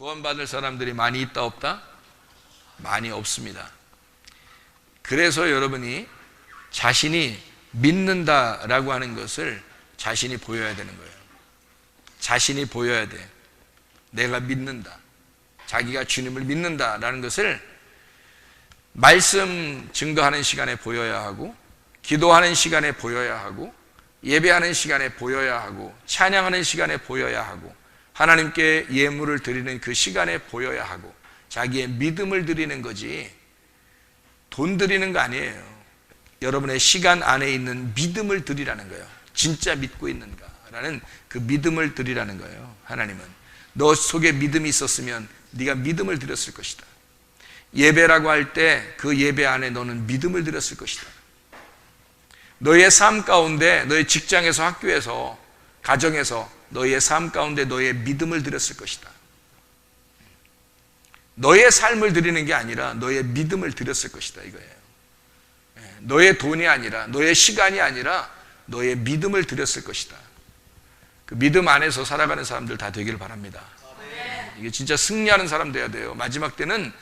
구원받을 사람들이 많이 있다 없다? 많이 없습니다. 그래서 여러분이 자신이 믿는다라고 하는 것을 자신이 보여야 되는 거예요. 자신이 보여야 돼. 내가 믿는다. 자기가 주님을 믿는다라는 것을 말씀 증거하는 시간에 보여야 하고, 기도하는 시간에 보여야 하고, 예배하는 시간에 보여야 하고, 찬양하는 시간에 보여야 하고, 하나님께 예물을 드리는 그 시간에 보여야 하고, 자기의 믿음을 드리는 거지, 돈 드리는 거 아니에요. 여러분의 시간 안에 있는 믿음을 드리라는 거예요. 진짜 믿고 있는가라는 그 믿음을 드리라는 거예요. 하나님은 너 속에 믿음이 있었으면 네가 믿음을 드렸을 것이다. 예배라고 할 때 그 예배 안에 너는 믿음을 드렸을 것이다. 너의 삶 가운데 너의 직장에서 학교에서 가정에서 너의 삶 가운데 너의 믿음을 드렸을 것이다. 너의 삶을 드리는 게 아니라 너의 믿음을 드렸을 것이다 이거예요. 예, 너의 돈이 아니라 너의 시간이 아니라 너의 믿음을 드렸을 것이다. 그 믿음 안에서 살아가는 사람들 다 되기를 바랍니다. 이게 진짜 승리하는 사람 돼야 돼요. 마지막 때는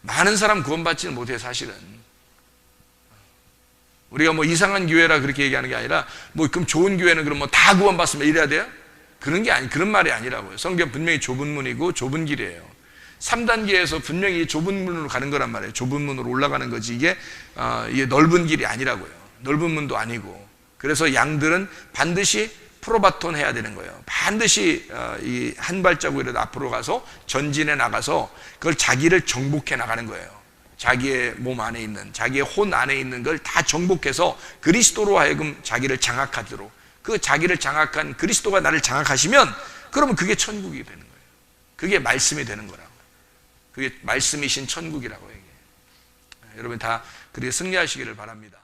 많은 사람 구원받지는 못해 사실은. 우리가 뭐 이상한 교회라 그렇게 얘기하는 게 아니라 뭐 그럼 좋은 교회는 그럼 뭐 다 구원받으면 이래야 돼요? 그런 게 아니 그런 말이 아니라고요. 성경 분명히 좁은 문이고 좁은 길이에요. 3단계에서 분명히 좁은 문으로 가는 거란 말이에요. 좁은 문으로 올라가는 거지 이게 어, 이게 넓은 길이 아니라고요. 넓은 문도 아니고. 그래서 양들은 반드시 프로바톤 해야 되는 거예요. 반드시 어, 이한 발자국이라도 앞으로 가서 전진해 나가서 그걸 자기를 정복해 나가는 거예요. 자기의 몸 안에 있는 자기의 혼 안에 있는 걸 다 정복해서 그리스도로 하여금 자기를 장악하도록 그 자기를 장악한 그리스도가 나를 장악하시면 그러면 그게 천국이 되는 거예요. 그게 말씀이 되는 거라고. 그게 말씀이신 천국이라고 얘기해요. 여러분 다 그렇게 승리하시기를 바랍니다.